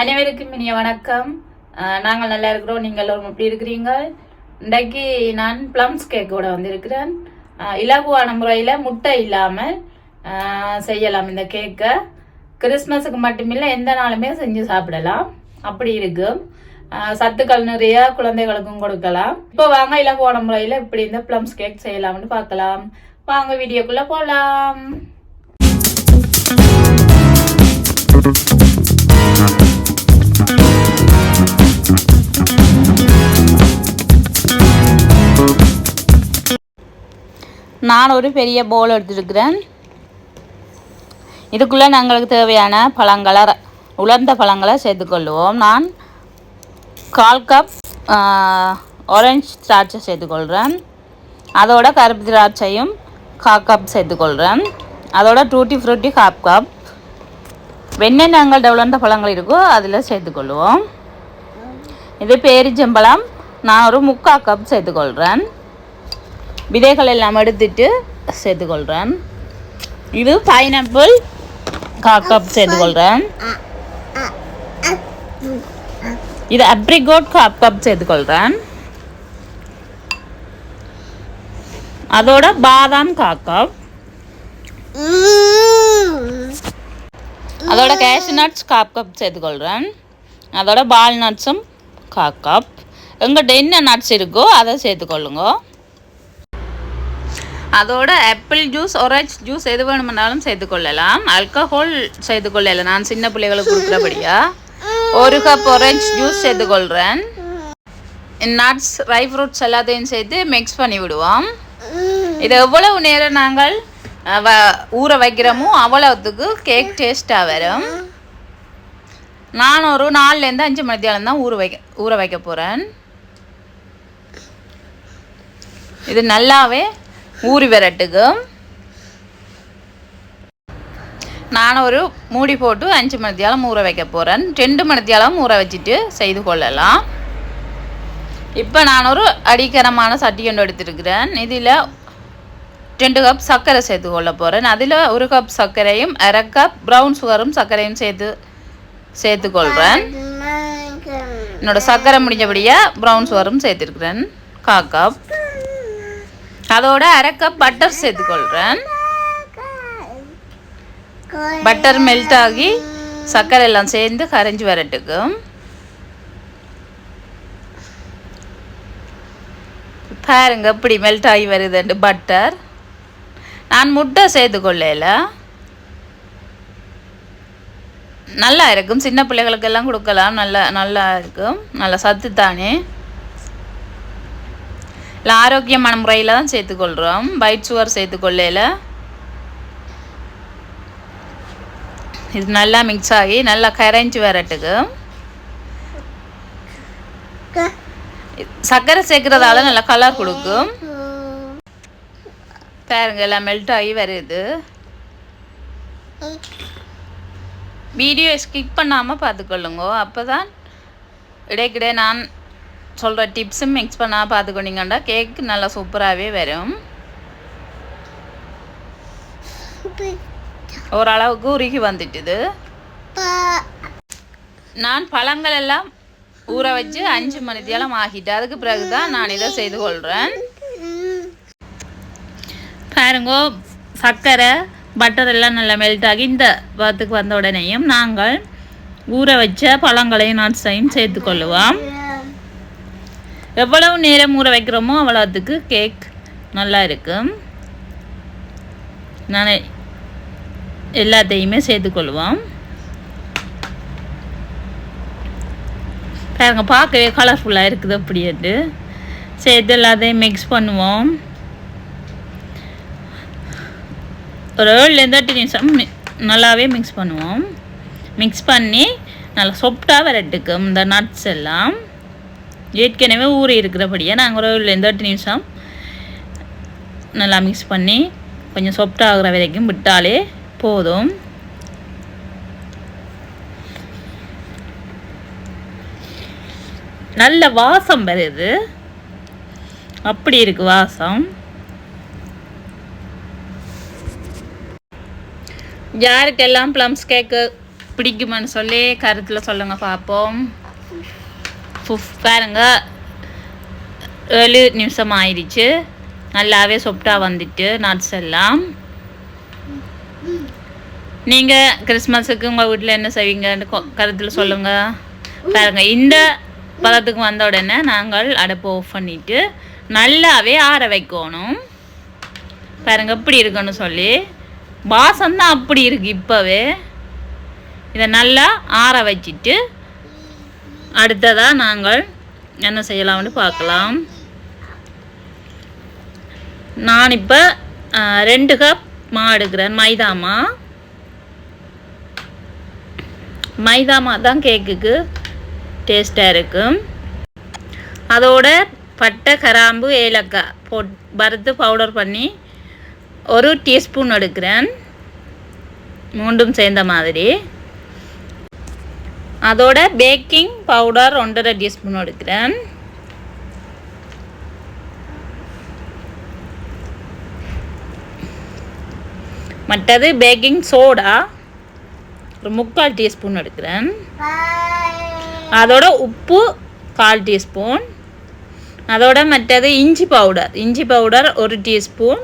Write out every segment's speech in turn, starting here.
அனைவருக்கும் இனிய வணக்கம். நாங்கள் நல்லா இருக்கிறோம். நீங்கள் எல்லோரும் எப்படி இருக்கிறீங்க? இன்றைக்கு நான் ப்ளம்ஸ் கேக்கோட வந்திருக்கிறேன். இலகுவான முறையில் முட்டை இல்லாமல் செய்யலாம் இந்த கேக்கை கிறிஸ்மஸுக்கு மட்டுமில்லை எந்த நாளுமே செஞ்சு சாப்பிடலாம். அப்படி இருக்கும் சத்துக்கள் நிறைய குழந்தைகளுக்கும் கொடுக்கலாம். இப்போ வாங்க இலகுவான முறையில் இப்படி இந்த ப்ளம்ஸ் கேக் செய்யலாம்னு பார்க்கலாம். வாங்க வீடியோக்குள்ளே போகலாம் நான் ஒரு பெரிய பவுல் எடுத்துருக்கிறேன். இதுக்குள்ளே நாங்களுக்கு தேவையான பழங்களை உலர்ந்த பழங்களை சேர்த்துக்கொள்வோம். நான் கால் கப் ஆரஞ்சு திராட்சை சேர்த்துக்கொள்கிறேன் அதோட கருப்பு திராட்சையும் கா கப் சேர்த்துக்கொள்கிறேன் அதோட டூட்டி ஃப்ரூட்டி ஹாப் கப் வெண்ணெய் நாங்கள் உலர்ந்த பழங்கள் இருக்கோ அதில் சேர்த்துக்கொள்வோம். இது பேரிச்சம்பழம் நான் ஒரு முக்கா கப் சேர்த்துக்கொள்கிறேன் விதைகள் எல்லாம் எடுத்துட்டு சேர்த்துக்கொள்கிறேன் இது பைனாப்பிள் கா கப் சேர்த்துக்கொள்கிறேன் இது அப்ரிகோட் காப் கப் சேர்த்துக்கொள்கிறேன் அதோட பாதாம் காக்கா அதோட கேஷ்யூ நட்ஸ் காப் கப் சேர்த்துக்கொள்கிறேன் அதோட பால் நட்ஸும் காப் கப் எங்கள்கிட்ட என்ன நட்ஸ் இருக்கோ அதை சேர்த்துக்கொள்ளுங்க. அதோட ஆப்பிள் ஜூஸ் ஒரேஞ்ச் ஜூஸ் எது வேணுமென்னாலும் சேர்த்துக்கொள்ளலாம். ஆல்கஹால் சேர்த்துக்கொள்ளல. நான் சின்ன பிள்ளைகளுக்கு கொடுக்குறபடியா. ஒரு கப் ஒரேஞ்ச் ஜூஸ் சேர்த்துக்கொள்கிறேன் நட்ஸ் ட்ரை ஃப்ரூட்ஸ் எல்லாத்தையும் சேர்த்து மிக்ஸ் பண்ணி விடுவோம் இது எவ்வளவு நேரம் நாங்கள் ஊற வைக்கிறோமோ அவ்வளவுத்துக்கு கேக் டேஸ்ட்டாக வரும். நான் ஒரு நாலுலேருந்து அஞ்சு மணி தான் ஊற வைக்க ஊற வைக்க போகிறேன் இது நல்லாவே ஊறி வரட்டுக்கு. நான் ஒரு மூடி போட்டு அஞ்சு மணித்தியாலம் ஊற வைக்க போகிறேன் ரெண்டு மணித்தியாலம் ஊற வச்சுட்டு செய்து கொள்ளலாம். இப்போ நான் ஒரு அடிக்கரமான சட்டி ஒன்று எடுத்துருக்கிறேன். இதில் ரெண்டு கப் சர்க்கரை சேர்த்து கொள்ள போகிறேன் அதில் ஒரு கப் சர்க்கரையும் அரை கப் ப்ரௌன் சுகரும் சர்க்கரையும் சேர்த்து சேர்த்துக்கொள்கிறேன் என்னோடய சர்க்கரை முடிஞ்சபடியாக ப்ரௌன் சுகரும் சேர்த்துருக்குறேன். கா கப் அதோட அரை கப் பட்டர் சேர்த்துக்கொள்கிறேன் பட்டர் மெல்ட் ஆகி சர்க்கரை எல்லாம் சேர்ந்து கரைஞ்சி வரட்டுக்கு. பாருங்க இப்படி மெல்ட் ஆகி வருதுண்டு பட்டர் நான் முட்டை சேர்த்துக்கொள்ளல நல்லா இருக்கும். சின்ன பிள்ளைகளுக்கெல்லாம் கொடுக்கலாம். நல்லா நல்லா இருக்கும். நல்லா சத்து தானே. இல்லை ஆரோக்கியமான முறையில் தான் சேர்த்துக்கொள்கிறோம் ஒயிட் சுகர் சேர்த்துக்கொள்ளையில் இது நல்லா மிக்ஸ் ஆகி நல்லா கரைஞ்சி வரட்டுக்கு. சர்க்கரை சேர்க்கறதால நல்லா கலர் கொடுக்கும். பாருங்க எல்லாம் மெல்ட் ஆகி வருது. வீடியோ ஸ்கிப் பண்ணாமல் பார்த்துக்கொள்ளுங்க. அப்போ தான் இடைக்கிடையே நான் சொல்கிற டிப்ஸும் மிக்ஸ் பண்ணால் பார்த்துக்கொண்டீங்கன்னா கேக் நல்லா சூப்பராகவே வரும். ஓரளவுக்கு உருகி வந்துட்டுது. நான் பழங்கள் எல்லாம் ஊற வச்சு அஞ்சு மணி ஆகிட்டு அதுக்கு பிறகு தான் நான் இதை செய்து கொள்கிறேன் பாருங்க சர்க்கரை பட்டர் எல்லாம் நல்லா மெல்ட் ஆகி இந்த பாத்துக்கு வந்த உடனேயும் நாங்கள் ஊற வச்ச பழங்களையும் நட்ஸையும் சேர்த்துக்கொள்ளுவோம் எவ்வளவு நேரம் ஊற வைக்கிறோமோ அவ்வளோத்துக்கு கேக் நல்லா இருக்கும். நான் எல்லாத்தையுமே சேர்த்துக்கொள்வோம் பாருங்க பார்க்கவே கலர்ஃபுல்லாக இருக்குது அப்படின்ட்டு சேர்த்து எல்லாத்தையும் மிக்ஸ் பண்ணுவோம். ஒரு ஏழுலேருந்து எட்டு நிமிஷம் நல்லாவே மிக்ஸ் பண்ணுவோம். மிக்ஸ் பண்ணி நல்லா சொப்டாக விரட்டுக்கும் இந்த நட்ஸ் எல்லாம். ஏற்கனவே ஊறி இருக்கிறபடியே நாங்கள் ஒரு ஏழுலேருந்து எட்டு நிமிஷம் நல்லா மிக்ஸ் பண்ணி கொஞ்சம் சொப்டாகிற வரைக்கும் விட்டாலே போதும். நல்ல வாசம் வருது. அப்படி இருக்கு வாசம். யாருக்கெல்லாம் ப்ளம்ஸ் கேக்கு பிடிக்குமான்னு சொல்லி கருத்தில் சொல்லுங்கள் பார்ப்போம் ஃபுஃப் பாருங்க. ஏழு நிமிஷம் ஆயிடுச்சு நல்லாவே சொப்டா வந்துட்டு நட்ஸ் எல்லாம். நீங்கள் கிறிஸ்மஸுக்கு உங்கள் வீட்டில் என்ன செய்வீங்கன்னு கொ- கருத்தில் சொல்லுங்கள் பாருங்க இந்த பதத்துக்கு வந்த உடனே நாங்கள் அடுப்பை ஆஃப் பண்ணிட்டு நல்லாவே ஆற வைக்கணும். பாருங்க எப்படி இருக்குன்னு சொல்லி. வாசம் தான் அப்படி இருக்கு இப்போவே. இதை நல்லா ஆற வச்சிட்டு அடுத்ததாக நாங்கள் என்ன செய்யலாம்னு பார்க்கலாம். நான் இப்போ ரெண்டு கப் மா எடுக்கிறேன். மைதாமா மைதாமா தான் கேக்குக்கு டேஸ்ட்டாக இருக்கும் அதோட பட்டை கராம்பு ஏலக்காய் போட் வறுத்து பவுடர் பண்ணி ஒரு டீஸ்பூன் எடுக்கிறேன். மூண்டும் சேர்ந்த மாதிரி. அதோட பேக்கிங் பவுடர் ஒன்றரை டீஸ்பூன் எடுக்கிறேன். மற்றது பேக்கிங் சோடா. ஒரு முக்கால் டீஸ்பூன் எடுக்கிறேன். அதோட உப்பு கால் டீஸ்பூன். அதோட மற்றது இஞ்சி பவுடர். இஞ்சி பவுடர் ஒரு டீஸ்பூன்.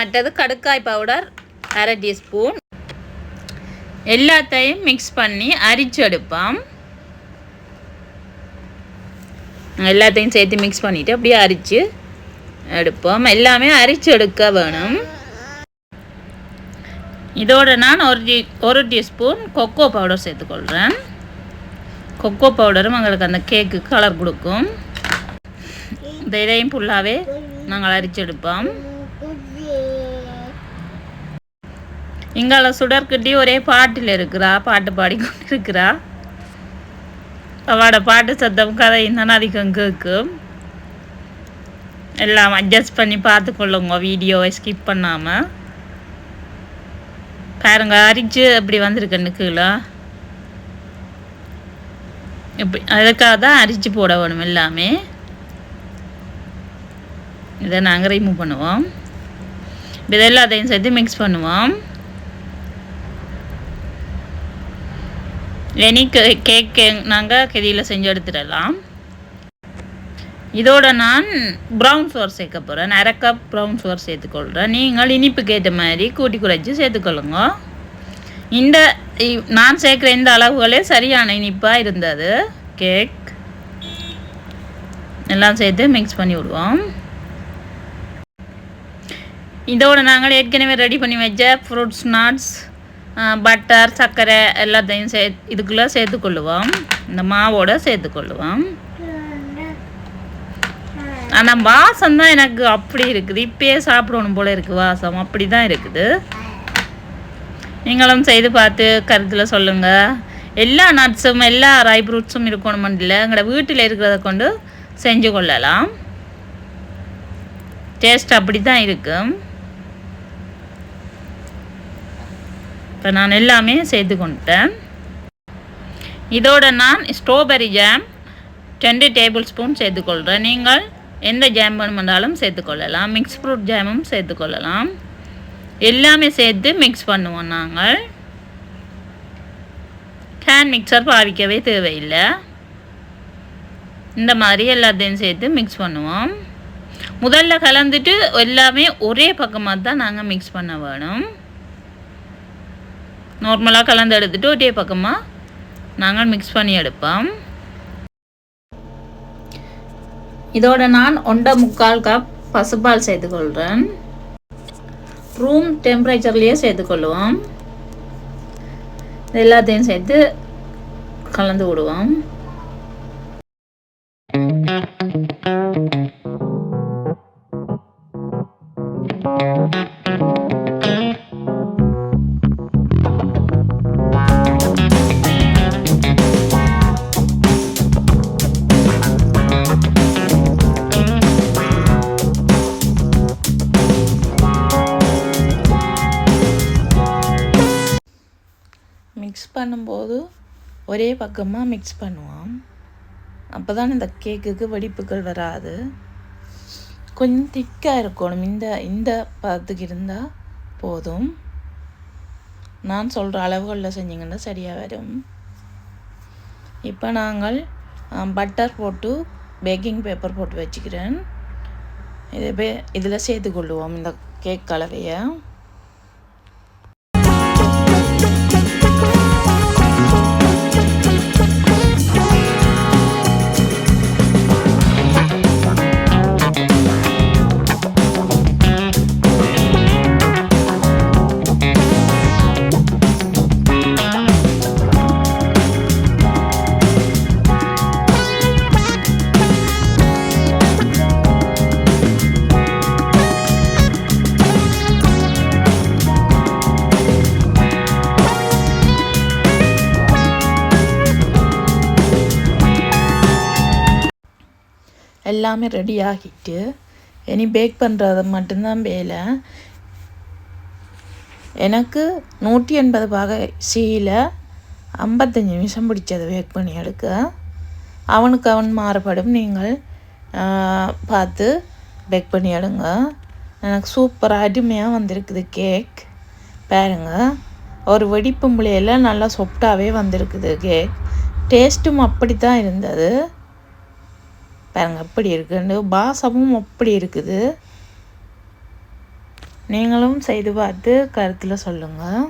மற்றது கடுக்காய் பவுடர் அரை டீஸ்பூன் எல்லாத்தையும் மிக்ஸ் பண்ணி அரிச்சு எடுப்போம். எல்லாத்தையும் சேர்த்து மிக்ஸ் பண்ணிவிட்டு அப்படியே அரித்து எடுப்போம். எல்லாமே அரிச்சு எடுக்க வேணும். இதோட நான் ஒரு டீ ஒரு டீஸ்பூன் கொக்கோ பவுடர் சேர்த்துக்கொள்கிறேன் கொக்கோ பவுடரும் எங்களுக்கு அந்த கேக்கு கலர் கொடுக்கும். இந்த இதையும் ஃபுல்லாகவே நாங்கள் அரிச்சு எடுப்போம் இங்கால சுடர்கிட்டி ஒரே பாட்டில் இருக்கிறா பாட்டு பாடிக்கொண்டு இருக்கிறா அவளோட பாட்டு சத்தம் கதையும் தானே அதிகம் கேட்கும் எல்லாம் அட்ஜஸ்ட் பண்ணி பார்த்துக்கொள்ளுங்க வீடியோவை ஸ்கிப் பண்ணாமல் பாருங்க அரிச்சு அப்படி வந்திருக்குன்னு கீழே. இப்படி அதுக்காக தான் அரிச்சு போட வேணும் எல்லாமே. இதை நாங்கள் ரிமூவ் பண்ணுவோம். இதெல்லாம் அதையும் சேர்த்து மிக்ஸ் பண்ணுவோம். எனி கேக் நாங்கள் கெதியில் செஞ்சு எடுத்துடலாம் இதோட நான் ப்ரௌன் சோர் சேர்க்க போகிறேன் அரை கப் ப்ரௌன் சோர் சேர்த்துக்கொள்கிறேன் நீங்கள் இனிப்புக்கு ஏற்ற மாதிரி கூட்டி குறைச்சி சேர்த்துக்கொள்ளுங்க இந்த இ- நான் சேர்க்குற இந்த அளவுகளே சரியான இனிப்பாக இருந்தது. கேக். எல்லாம் சேர்த்து மிக்ஸ் பண்ணி விடுவோம். இதோட நாங்கள் ஏற்கனவே ரெடி பண்ணி வச்ச ஃப்ரூட்ஸ் நட்ஸ் பட்டர் சர்க்கரை எல்லாத்தையும் சே இதுக்குள்ளே சேர்த்துக்கொள்ளுவோம். இந்த மாவோட சேர்த்துக்கொள்ளுவோம். ஆனால் வாசம் தான் எனக்கு அப்படி இருக்குது. இப்பயே சாப்பிடணும் போல இருக்குது வாசம். அப்படி தான் இருக்குது. நீங்களும் செய்து பார்த்து கருத்தில் சொல்லுங்கள் எல்லா நட்ஸும் எல்லா ரை ஃப்ரூட்ஸும் இருக்கணும் இல்லை? எங்களோட வீட்டில் இருக்கிறத கொண்டு செஞ்சு கொள்ளலாம். டேஸ்ட் அப்படி தான் இருக்கும் இப்போ நான் எல்லாமே சேர்த்து கொண்டேன் இதோட நான் ஸ்ட்ராபெரி ஜாம் ரெண்டு டேபிள் ஸ்பூன் சேர்த்துக்கொள்கிறேன் நீங்கள் எந்த ஜாம் வேணுமென்றாலும் சேர்த்துக்கொள்ளலாம் மிக்ஸ் ஃப்ரூட் ஜாமும் சேர்த்துக்கொள்ளலாம் எல்லாமே சேர்த்து மிக்ஸ் பண்ணுவோம் நாங்கள். ஹேண்ட் மிக்சர் பாவிக்கவே தேவையில்லை. இந்த மாதிரி எல்லாத்தையும் சேர்த்து மிக்ஸ் பண்ணுவோம். முதல்ல கலந்துட்டு எல்லாமே ஒரே பக்கமாக தான் நாங்கள் மிக்ஸ் பண்ண வேணும். நார்மலாக கலந்து எடுத்துட்டு ஒரே பக்கமாக நாங்கள் மிக்ஸ் பண்ணி எடுப்போம். இதோட நான் ஒன்றை முக்கால் கப் பசுப்பால் சேர்த்துக்கொள்கிறேன் ரூம் டெம்பரேச்சர்லேயே சேர்த்துக்கொள்ளுவோம் இது எல்லாத்தையும் சேர்த்து கலந்து விடுவோம். பண்ணும்போது ஒரே பக்கமாக மிக்ஸ் பண்ணுவோம் அப்போ தான் இந்த கேக்குக்கு வெடிப்புகள் வராது. கொஞ்சம் திக்காக இருக்கணும். இந்த இந்த பதத்துக்கு இருந்தால் போதும். நான் சொல்கிற அளவுகளில் செஞ்சிங்கன்னா சரியாக வரும். இப்போ நாங்கள் பட்டர் போட்டு பேக்கிங் பேப்பர் போட்டு வச்சுக்கிறேன். இதை பே இதில் சேர்த்து கொள்ளுவோம் இந்த கேக் கலவையை. எல்லாமே ரெடி ஆகிட்டு இனி பேக் பண்ணுறது மட்டும்தான் வேலை. எனக்கு நூற்றி எண்பது பாக சீல ஐம்பத்தஞ்சு நிமிஷம் பிடிச்சது பேக் பண்ணி எடுக்க. அவனுக்கு அவன் மாறுபடும் நீங்கள் பார்த்து பேக் பண்ணி எடுங்க. எனக்கு சூப்பராக அருமையாக வந்திருக்குது கேக் பாருங்க ஒரு வெடிப்பு முளையில் நல்லா சொப்டாகவே வந்திருக்குது கேக் டேஸ்ட்டும் அப்படி தான் இருந்தது. பாருங்க எப்படி இருக்குது பாசமும் அப்படி இருக்குது. நீங்களும் செய்து பார்த்து கருத்தில் சொல்லுங்கள்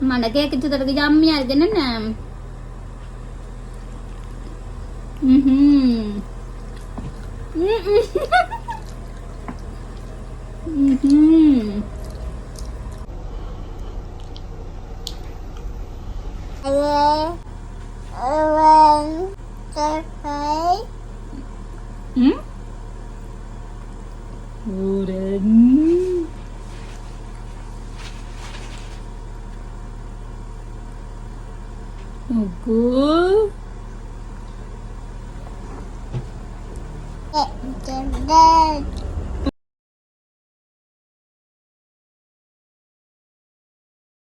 மண்ட கேக்கு சுத்தறதுக்கு ஜம்மியா இருக்கு என்ன ம்ஹும்.